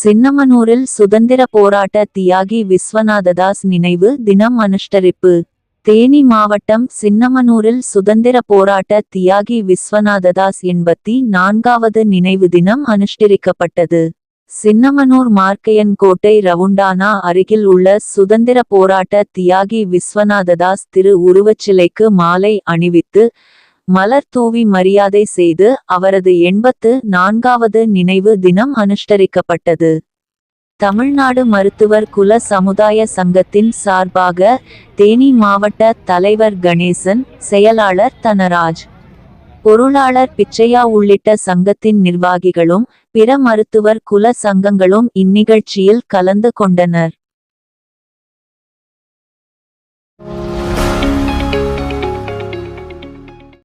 சின்னமனூரில் சுதந்திர போராட்ட தியாகி விஸ்வநாததாஸ் நினைவு தினம் அனுஷ்டரிப்பு. தேனி மாவட்டம் சின்னமனூரில் சுதந்திர போராட்ட தியாகி விஸ்வநாததாஸ் எண்பத்தி நான்காவது நினைவு தினம் அனுஷ்டிரிக்கப்பட்டது. சின்னமனூர் மார்க்கையன் கோட்டை ரவுண்டானா அருகில் உள்ள சுதந்திர போராட்ட தியாகி விஸ்வநாததாஸ் திரு உருவச்சிலைக்கு மாலை அணிவித்து மலர் தூவி மரியாதை செய்து அவரது எண்பத்து நான்காவது நினைவு தினம் அனுஷ்டரிக்கப்பட்டது. தமிழ்நாடு மருத்துவர் குல சமுதாய சங்கத்தின் சார்பாக தேனி மாவட்ட தலைவர் கணேசன் செயலாளர் தனராஜ் பொருளாளர் பிச்சையா உள்ளிட்ட சங்கத்தின் நிர்வாகிகளும் பிற மருத்துவர் குல சங்கங்களும் இந்நிகழ்ச்சியில் கலந்து கொண்டனர்.